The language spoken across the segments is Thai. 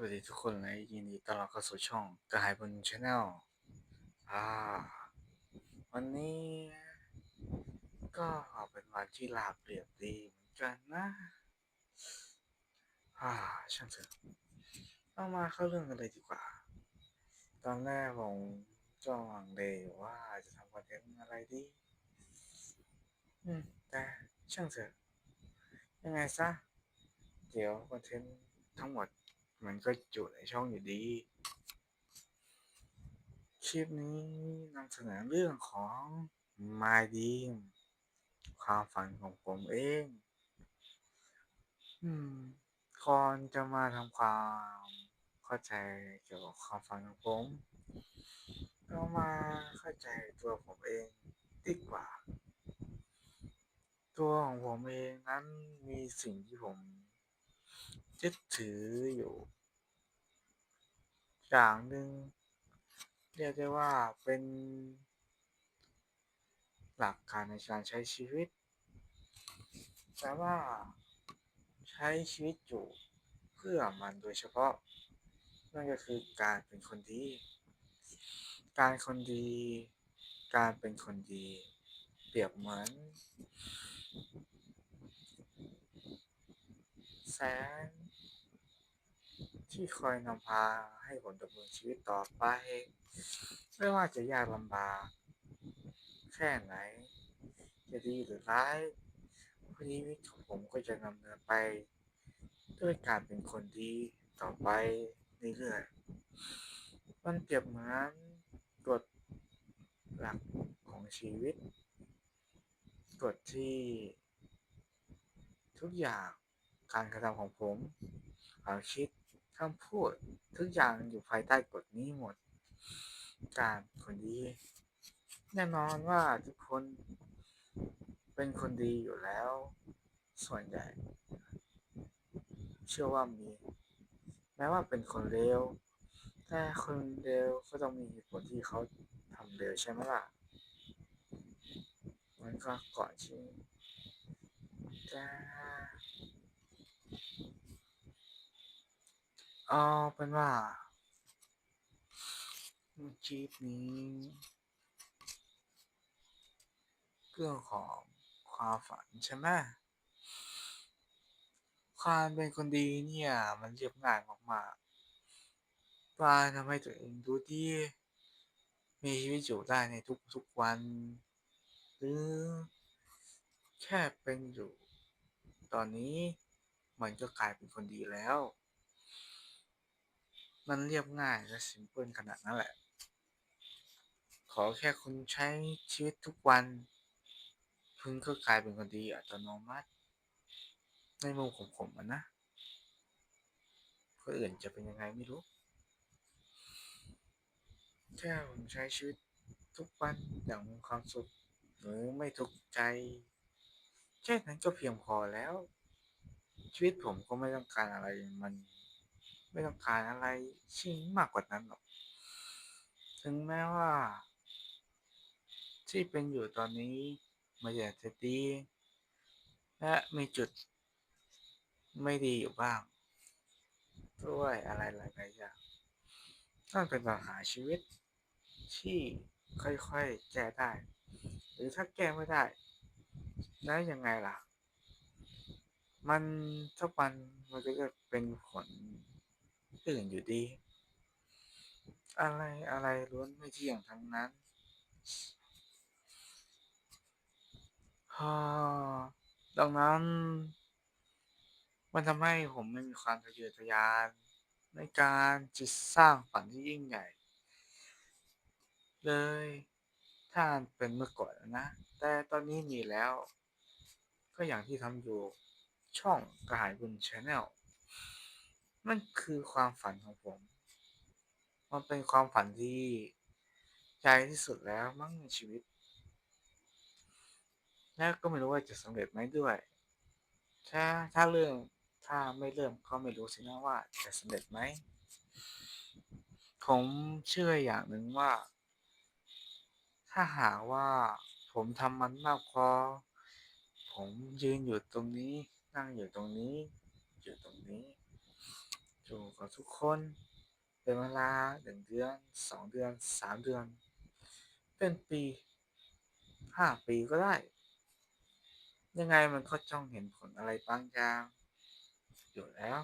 สวัสดีทุกคนเลยยินดีต้อนรับเข้าสู่ช่องกระหายบนชาแนลอ่า วันนี้ก็เป็นวันที่ลาบเรียบดีเหมือนกันนะ อ่า ช่างเถอะเรามาเข้าเรื่องกันเลยดีกว่า ตอนแรกผมก็หวังเลยว่าจะทำคอนเทนต์อะไรดี อืม แต่ช่างเถอะยังไงซะ เดี๋ยวคอนเทนต์ทั้งหมด มันก็อยู่ในช่องอยู่ดี คลิปนี้นำเสนอเรื่องของ My Dream ความฝันของผมเอง อืมก่อนจะมาทำความเข้าใจเกี่ยวกับความฝันของผมเรามาเข้าใจตัวผมเองดีกว่า ตัวของผมเองนั้นมีสิ่งที่ผมยึดถืออยู่ อย่างหนึ่งเรียกได้ว่าเป็นหลักการในการใช้ชีวิตแต่ว่าใช้ชีวิตอยู่เพื่อมันโดยเฉพาะ นั่นก็คือการเป็นคนดี การคนดี การเป็นคนดี เปรียบเหมือน แสง ที่คอยนำพาให้ผมดำเนินชีวิตต่อไป ไม่ว่าจะยากลำบากแค่ไหน จะดีหรือร้ายชีวิตของผมก็จะดำเนินไป ด้วยการเป็นคนดีต่อไปเรื่อยๆมันเปรียบเหมือนกฎหลักของชีวิตกฎที่ ทุกอย่างการกระทำของผมความคิด คำพูดทุกอย่างอยู่ภายใต้กฎนี้หมด การคนดี แน่นอนว่าทุกคนเป็นคนดีอยู่แล้ว ส่วนใหญ่ เชื่อว่ามี แม้ว่าเป็นคนเลวแต่คนเลวก็ต้องมีเหตุผลที่เขาทำเลวใช่ไหมล่ะมันก็ก่อนที่จะ เอาเป็นว่าคลิปนี้เรื่องของความฝันใช่ไหมความเป็นคนดีเนี่ย มันเรียบง่ายมากๆกาทำให้ตัวเองดูดี มีชีวิตอยู่ได้ในทุกๆวัน หรือแค่เป็นอยู่ ตอนนี้มันก็กลายเป็นคนดีแล้ว มันเรียบง่ายและซิมเพิลขนาดนั้นแหละ ขอแค่คุณใช้ชีวิตทุกวัน คุณก็กลายเป็นคนดีอัตโนมัติ ในมุมของผมนะคนอื่นจะเป็นยังไงไม่รู้แค่ผมใช้ชีวิตทุกวันอย่างมีความสุขหรือไม่ทุกข์ใจแค่นั้นก็เพียงพอแล้ว ชีวิตผมก็ไม่ต้องการอะไรมัน ไม่ต้องการอะไรที่มากกว่านั้นหรอก ถึงแม้ว่า ที่เป็นอยู่ตอนนี้มันอยากจะดี และมีจุดไม่ดีอยู่บ้าง ด้วยอะไรหลายๆอย่างนั่นเป็นปัญหาชีวิตที่ค่อยๆ แก้ได้ หรือถ้าแก้ไม่ได้ แล้วยังไงล่ะ มันสักวันมันก็จะเป็นผล อื่นอยู่ดี อะไรอะไรล้วนไม่เที่ยงทั้งนั้นฮ่าดังนั้น มันทำให้ผมไม่มีความทะเยอทะยาน ในการจะสร้างฝันที่ยิ่งใหญ่ เลยถ้าเป็นเมื่อก่อนนะ แต่ตอนนี้มีแล้ว ก็อย่างที่ทำอยู่ช่องกระหายบุญชาแนล มันคือความฝันของผม มันเป็นความฝันที่ใหญ่ที่สุดแล้วมั้งในชีวิต และก็ไม่รู้ว่าจะสำเร็จไหมด้วย ถ้าถ้าเริ่มถ้าไม่เริ่มก็ไม่รู้สินะว่าจะสำเร็จไหม ผมเชื่ออย่างหนึ่งว่า ถ้าหากว่าผมทำมันมากพอ ผมยืนอยู่ตรงนี้ นั่งอยู่ตรงนี้ อยู่ตรงนี้ อยู่กับทุกคนเป็นเวลาหนึ่งเดือนสองเดือนสามเดือน เป็นปีห้าปีก็ได้ ยังไงมันก็จ้องเห็นผลอะไรบางอย่างอยู่แล้ว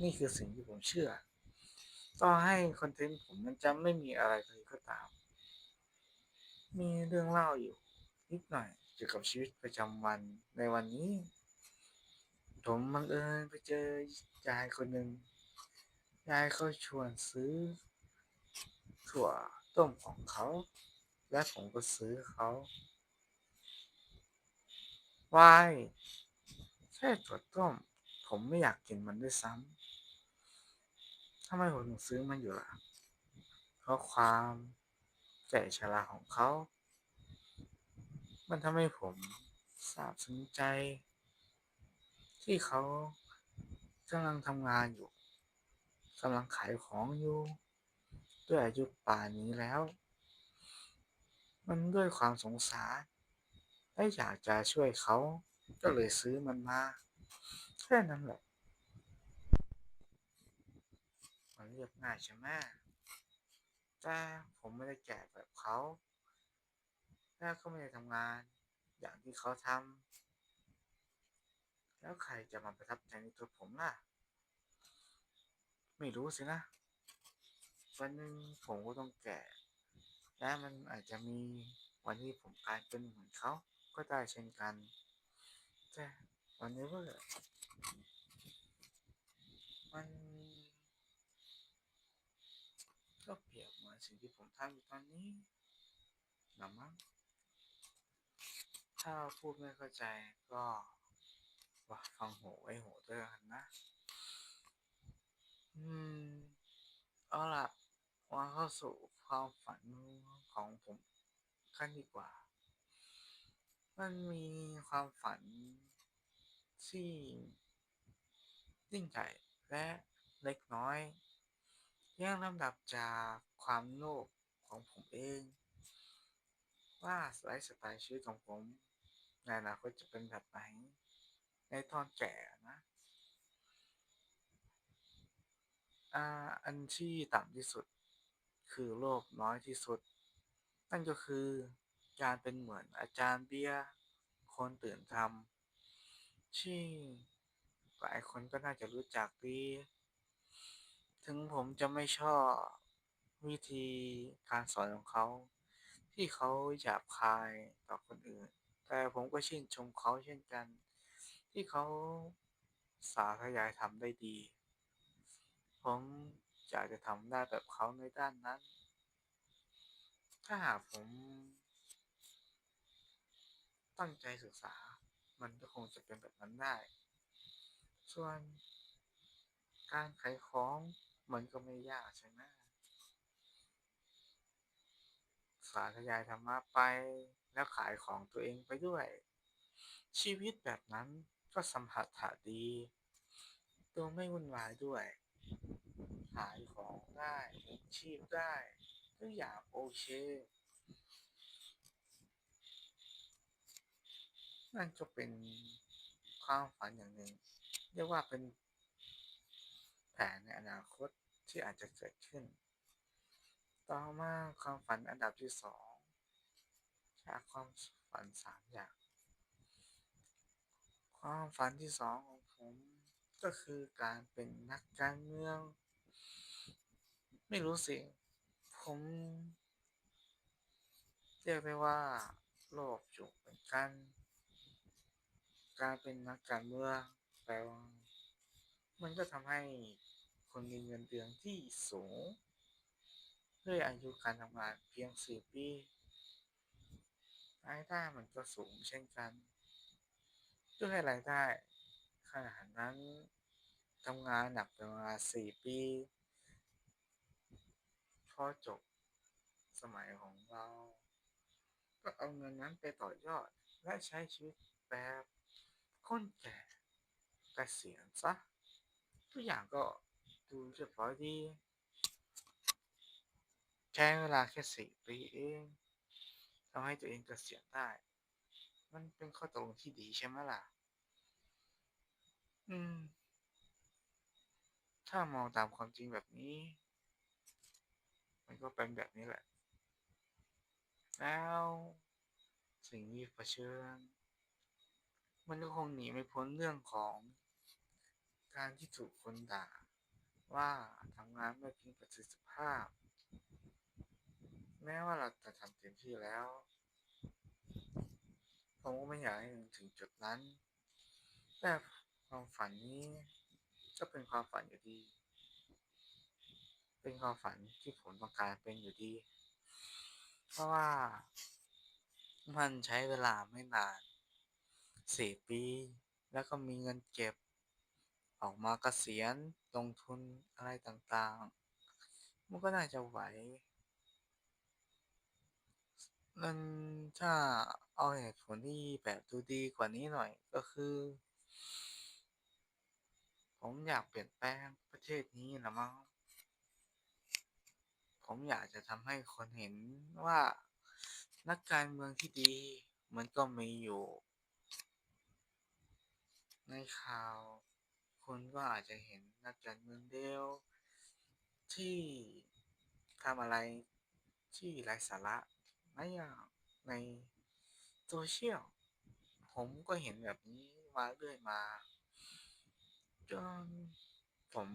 นี่คือสิ่งที่ผมเชื่อ ต่อให้คอนเทนต์ผมมันจะไม่มีอะไรเลยก็ตาม มีเรื่องเล่าอยู่นิดหน่อยเกี่ยวกับชีวิตประจำวันในวันนี้ ผมบังเอิญไปเจอยายคนหนึ่ง ยายเขาชวนซื้อ ถั่วต้มของเขา และผมก็ซื้อเขาวายแค่ถั่วต้ม ผมไม่อยากกินมันด้วยซ้ำทำไมผมถึงซื้อมันอยู่ล่ะ เพราะความแก่ชราของเขา มันทำให้ผมซาบซึ้งใจ ที่เขากำลังทำงานอยู่ กำลังขายของอยู่ ด้วยอายุป่านนี้แล้ว มันด้วยความสงสารและอยากจะช่วยเขา ก็เลยซื้อมันมา แค่นั้นแหละมันเรียบง่ายใช่ไหมแต่ผมไม่ได้แก่แบบเขาและก็ไม่ได้ทำงาน อย่างที่เขาทำแล้วใครจะมาประทับใจในตัวผมล่ะ ไม่รู้สินะวันหนึ่งผมก็ต้องแก่ และมันอาจจะมีวันที่ผมกลายเป็นเหมือนเขาก็ได้เช่นกันแต่วันนี้ว่ามันก็เปรียบเหมือนสิ่งที่ผมทำอยู่ตอนนี้นะมั้งถ้าพูดไม่เข้าใจก็ว่าฟังหูไว้หูด้วยกันนะ อืมเอาล่ะมาเข้าสู่ความฝันของผมกันดีกว่า มันมีความฝันที่ยิ่งใหญ่และเล็กน้อยเรียงลำดับจากความโลภของผมเอง ว่าไลฟ์สไตล์ชีวิตของผมในอนาคตจะเป็นแบบไหนในตอนแก่นะ อ่าอันที่ต่ำที่สุด คือโลภน้อยที่สุด นั่นก็คือการเป็นเหมือนอาจารย์เบียร์คนตื่นทำที่หลายคนก็น่าจะรู้จักดี ถึงผมจะไม่ชอบวิธีการสอนของเขา ที่เขาหยาบคายต่อคนอื่น แต่ผมก็ชื่นชมเขาเช่นกัน ที่เขาสาธยายทำได้ดี ผมอยากจะทำได้แบบเขาในด้านนั้น ถ้าหากผม ตั้งใจศึกษา มันก็คงจะเป็นแบบนั้นได้ ส่วนการขายของมันก็ไม่ยากใช่ไหมสาธยายธรรมะไปแล้วขายของตัวเองไปด้วย ชีวิตแบบนั้นก็สัมผัสถะดี ตัวไม่วุ่นวายด้วย ขายของได้เลี้ยงชีพได้ทุกอย่างโอเคนั่นก็เป็นความฝันอย่างหนึ่งเรียกว่าเป็นแผนในอนาคตที่อาจจะเกิดขึ้น ต่อมาความฝันอันดับที่สองจากความฝันสามอย่าง ความฝันที่สองของผม ก็คือการเป็นนักการเมือง ไม่รู้สิ ผมเรียกได้ว่าโลภอยู่เหมือนกันการเป็นนักการเมืองแปลว่ามันก็ทำให้คนมีเงินเดือนที่สูง ด้วยอายุการทำงานเพียงสี่ปีรายได้มันก็สูงเช่นกัน ด้วยรายได้ ขนาดนั้นทำงานหนักเป็นเวลาสี่ปีพอจบสมัยของเรา ก็เอาเงินนั้นไปต่อยอดและใช้ชีวิตแบบคนแก่เกษียณซะทุกอย่างก็ดูเรียบร้อยดีใช้เวลาแค่สี่ปีเองทำให้ตัวเองเกษียณได้ มันเป็นข้อตกลงที่ดีใช่ไหมล่ะ อืม ถ้ามองตามความจริงแบบนี้ มันก็เป็นแบบนี้แหละ แล้ว สิ่งที่เผชิญ มันก็คงหนีไม่พ้นเรื่องของการที่ถูกคนด่า ว่าทำงานไม่มีประสิทธิภาพ แม้ว่าเราจะทำเต็มที่แล้ว ผมก็ไม่อยากให้ถึงจุดนั้น แต่ ความฝันนี้ก็เป็นความฝันอยู่ดี เป็นความฝันที่ผมต้องการเป็นอยู่ดี เพราะว่ามันใช้เวลาไม่นานสี่ปี แล้วก็มีเงินเก็บ ออกมาเกษียณลงทุนอะไรต่างๆ มันก็น่าจะไหวมันถ้าเอาเหตุผลที่แบบดูดีกว่านี้หน่อยก็คือ ผมอยากเปลี่ยนแปลงประเทศนี้ละมั้ง ผมอยากจะทำให้คนเห็นว่านักการเมืองที่ดี มันก็มีอยู่ ในข่าวคนก็อาจจะเห็นนักการเมืองเลวที่ทำอะไรที่ไร้สาระหลายอย่างในโซเชียล ผมก็เห็นแบบนี้มาเรื่อยมา จนผม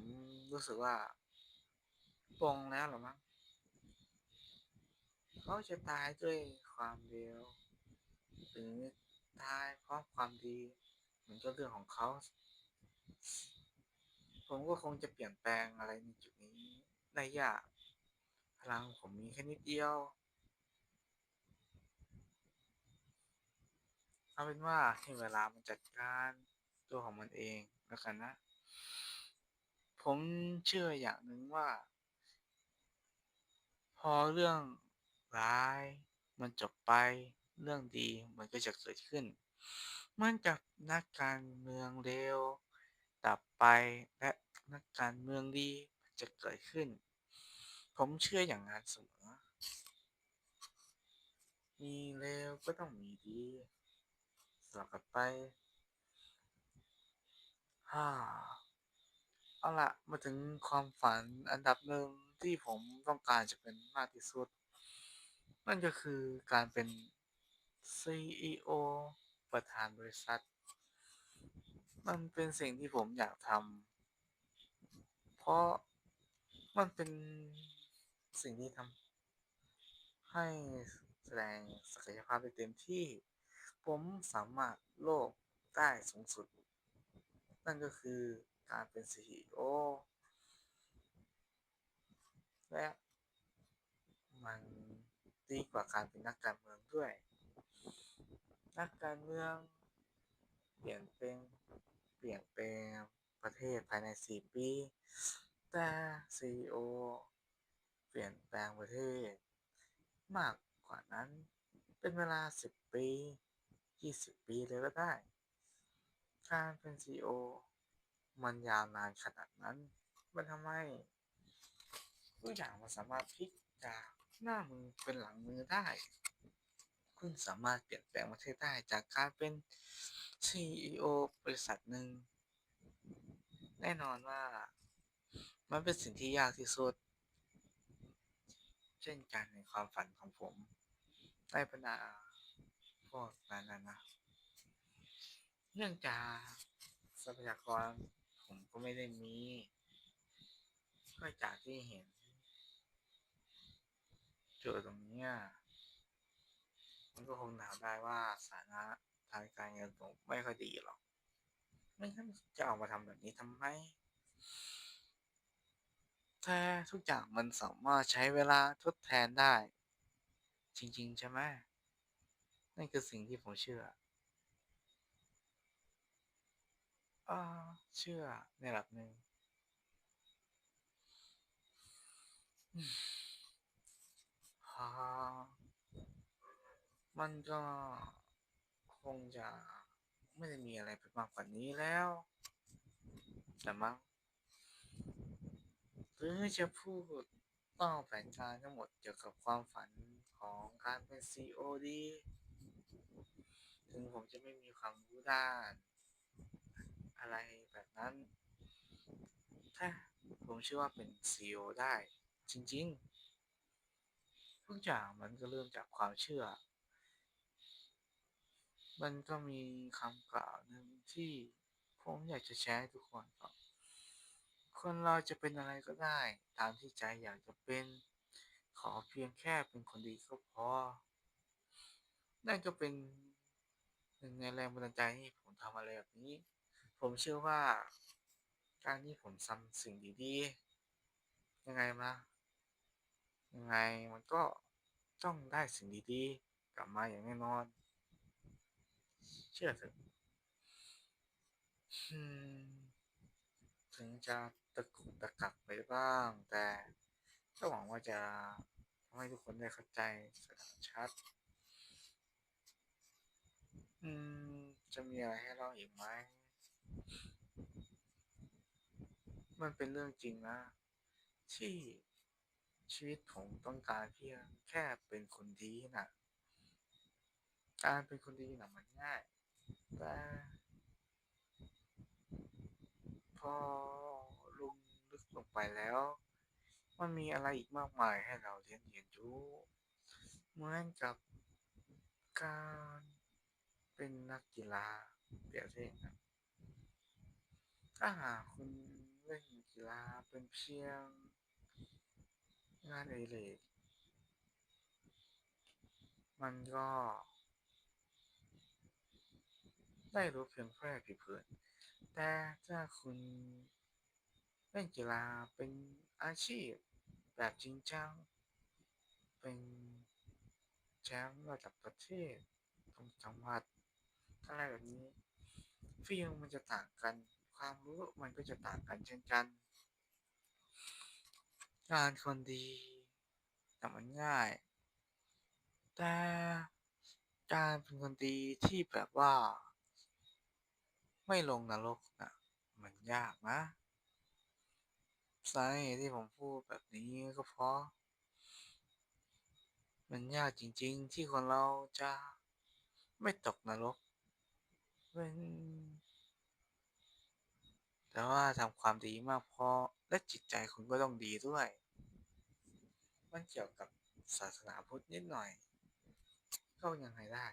รู้สึกว่าปงแล้วหรอมั้งเขาจะตายด้วยความเร็วหรือตายเพราะความดี มันก็เรื่องของเขา ผมก็คงจะเปลี่ยนแปลงอะไรในจุดนี้ได้ยากพลังผมมีแค่นิดเดียวเอาเป็นว่าให้เวลามันจัดการตัวของมันเอง แล้วกันนะ ผมเชื่ออย่างหนึ่งว่า พอเรื่องร้ายมันจบไปเรื่องดีมันก็จะเกิดขึ้นเมือนกับนักการเมืองเลวดับไปและนักการเมืองดีจะเกิดขึ้น ผมเชื่ออย่างนั้นเสมอ มีเลวก็ต้องมีดีสลับกันไป ฮ่า เอาละมาถึงความฝันอันดับหนึ่งที่ผมต้องการจะเป็นมากที่สุด นั่นก็คือการเป็น CEO ประธานบริษัท มันเป็นสิ่งที่ผมอยากทำ เพราะมันเป็นสิ่งที่ทำให้แสดงศักยภาพได้เต็มที่ ผมสามารถโลภได้สูงสุด นั่นก็คือการเป็น CEO และมันดีกว่าการเป็นนักการเมืองด้วย นักการเมืองเปลี่ยนเป็นเปลี่ยนแปลงประเทศภายใน 4 ปี แต่ CEO เปลี่ยนแปลงประเทศ มากกว่านั้นเป็นเวลา 10 ปี 20 ปีเลยก็ได้ การเป็น CEO มันยาวนานขนาดนั้น มันทำให้ทุกอย่างมันสามารถพลิกจากหน้ามือเป็นหลังมือได้ คุณสามารถเปลี่ยนแปลงประเทศได้จากการเป็น CEO บริษัทหนึ่ง แน่นอนว่า มันเป็นสิ่งที่ยากที่สุด เช่นกันในความฝันของผมในบรรดาพวกนั้นนะ เนื่องจากทรัพยากรผมก็ไม่ได้มีก็จากที่เห็นจุดตรงนี้มันก็คงถามได้ว่าสถานะทางการเงินผมไม่ค่อยดีหรอกไม่งั้นจะออกมาทำแบบนี้ทำไมแต่ทุกอย่างมันสามารถใช้เวลาทดแทนได้ จริง ๆ ใช่ไหมนั่นคือสิ่งที่ผมเชื่อ อ่าเชื่อในระดับหนึ่งฮ่ามันก็คงจะไม่ได้มีอะไรไปมากกว่านี้แล้วละมั้งหรือจะพูดเล่าแผนการทั้งหมดเกี่ยวกับความฝันของการเป็น CEO ดีถึงผมจะไม่มีความรู้ด้าน อะไรแบบนั้นแต่ผมเชื่อว่าเป็นซีอได้จริงๆ ทุกอย่างมันก็เริ่มจากความเชื่อ มันก็มีคำกล่าวหนึ่งที่ผมอยากจะแชร์ให้ทุกคนฟังคนเราจะเป็นอะไรก็ได้ ตามที่ใจอยากจะเป็น ขอเพียงแค่เป็นคนดีก็พอ นั่นก็เป็นหนึ่งในแรงบันดาลใจให้ผมทำอะไรแบบนี้ ผมเชื่อว่าการที่ผมทำสิ่งดีๆ ยังไงมายังไงมันก็ต้องได้สิ่งดีๆ กลับมาอย่างแน่นอน เชื่อเถอะถึงจะตะกุกตะกักไปบ้าง แต่ก็หวังว่าจะทำให้ทุกคนได้เข้าใจสชัด อืม จะมีอะไรให้เล่าอีกไหม มันเป็นเรื่องจริงนะ ที่ชีวิตผมต้องการเพียงแค่เป็นคนดีนะการเป็นคนดีนะมันง่าย แต่พอลงลึกลงไปแล้ว มันมีอะไรอีกมากมายให้เราเรียนเรียนรู้เหมือนกับการเป็นนักกีฬาเปรียบเทียบนะถ้าหากคุณ เล่นกีฬาเป็นเพียง งานอดิเรกมันก็ ได้รู้เพียงแค่ผิวเผินแต่ถ้าคุณเล่นกีฬาเป็นอาชีพแบบจริงจัง เป็นแชมป์ระดับประเทศของจังหวัดอะไรแบบนี้ฟีลมันจะต่างกัน ความรู้มันก็จะต่างกันเช่นกัน งานคนดีแต่มันง่าย แต่การเป็นคนดีที่แบบว่า ไม่ลงนรกนะมันยากนะสาเหตุที่ผมพูดแบบนี้ก็เพราะ มันยากจริงๆที่คนเราจะไม่ตกนรกเป็น แต่ว่าทำความดีมากพอและจิตใจคุณก็ต้องดีด้วย มันเกี่ยวกับศาสนาพุทธนิดหน่อย ก็ยังไงได้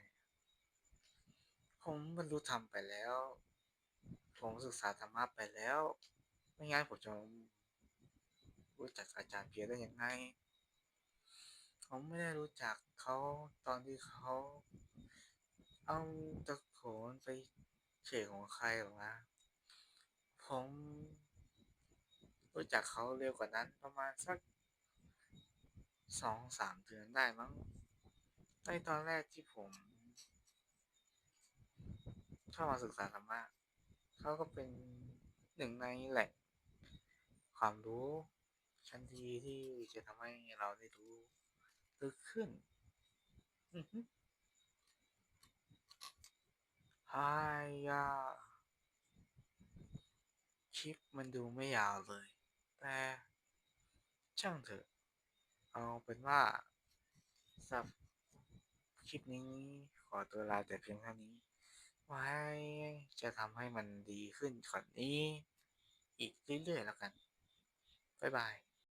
ผมบรรลุธรรมไปแล้ว ผมศึกษาธรรมะไปแล้ว ไม่งั้นผมจะรู้จักอาจารย์เพียรได้ยังไง ผมไม่ได้รู้จักเขาตอนที่เขาเอาตะโขนไปเฉกของใครหรอกนะ ผมรู้จักเขาเร็วกว่านั้นประมาณสักสองสามเดือนได้มั้ง ในตอนแรกที่ผมเข้ามาศึกษาธรรมะเขาก็เป็นหนึ่งในแหล่งความรู้ชั้นดีที่จะทำให้เราได้รู้ลึกขึ้นอือฮึฮายา คลิปมันดูไม่ยาวเลย แต่ช่างเถอะ เอาเป็นว่าทรับคลิปนี้ขอตัวลาแต่เพียงเท่านี้ ไว้จะทำให้มันดีขึ้นกว่านี้ อีกเรื่อยๆแล้วกัน บ๊ายบาย